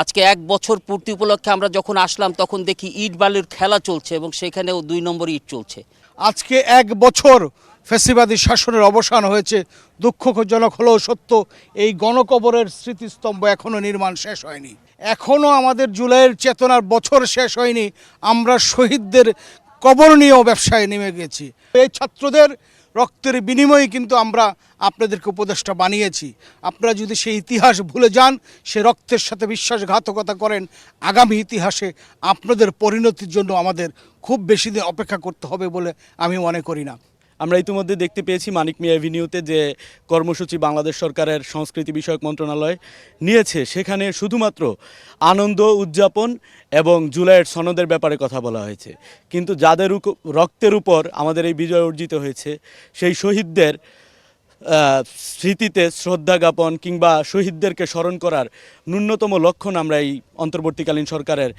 আজকে এক বছর পূর্তি উপলক্ষে আমরা যখন আসলাম, তখন দেখি ইট বালির খেলা চলছে এবং সেখানেও দুই নম্বর ইট চলছে। আজকে এক বছর ফেসিবাদী শাসনের অবসান হয়েছে, দুঃখজনক হলেও সত্য, এই গণকবরের স্মৃতিস্তম্ভ এখনও নির্মাণ শেষ হয়নি। এখনও আমাদের জুলাইয়ের চেতনার বছর শেষ হয়নি, আমরা শহীদদের কবর নিয়েও ব্যবসায় নেমে গেছি। এই ছাত্রদের রক্তের বিনিময়ে কিন্তু আমরা আপনাদেরকে উপদেষ্টা বানিয়েছি। আপনারা যদি সেই ইতিহাস ভুলে যান, সে রক্তের সাথে বিশ্বাসঘাতকতা করেন, আগামী ইতিহাসে আপনাদের পরিণতির জন্য আমাদের খুব বেশি দিন অপেক্ষা করতে হবে বলে আমি মনে করি না। আমরা ইতিমধ্যে দেখতে পেয়েছি মানিক মিয়া এভিনিউতে যে কর্মসূচি বাংলাদেশ সরকারের সংস্কৃতি বিষয়ক মন্ত্রণালয় নিয়েছে। সেখানে শুধুমাত্র আনন্দ উদযাপন এবং জুলাইয়ের সনদের ব্যাপারে কথা বলা হয়েছে। কিন্তু যাদের রক্তের উপর আমাদের এই বিজয় অর্জিত হয়েছে, সেই শহীদদের স্মৃতিতে শ্রদ্ধা জ্ঞাপন কিংবা শহীদদেরকে স্মরণ করার ন্যূনতম লক্ষণ আমরা এই অন্তর্বর্তীকালীন সরকারের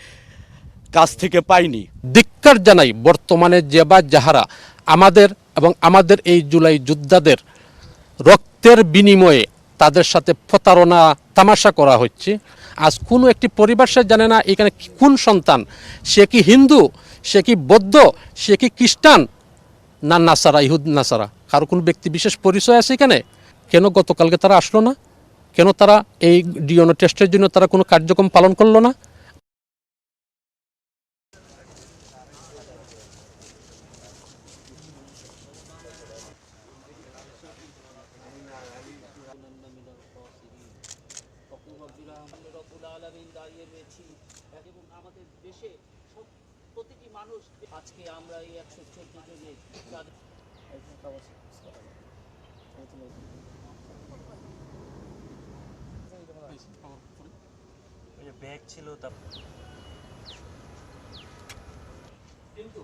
কাছ থেকে পাইনি। ধিক্কার জানাই বর্তমানে যে বা যাহারা আমাদের এবং আমাদের এই জুলাই যোদ্ধাদের রক্তের বিনিময়ে তাদের সাথে প্রতারণা, তামাশা করা হচ্ছে। আজ কোনো একটি পরিবার সে জানে না এখানে কোন সন্তান। সে কি হিন্দু? সে কি বৌদ্ধ? সে কি খ্রিস্টান? না নাসারা, ইহুদ নাসারা। কারও কোনো ব্যক্তি বিশেষ পরিচয় আছে এখানে? কেন গতকালকে তারা আসলো না? কেন তারা এই ডিওনো টেস্টের জন্য তারা কোনো কার্যক্রম পালন করল না? দাঁড়িয়ে এবং আমাদের দেশে সব প্রতিটি মানুষ আজকে আমরা এই একশো ব্যাগ ছিল তা কিন্তু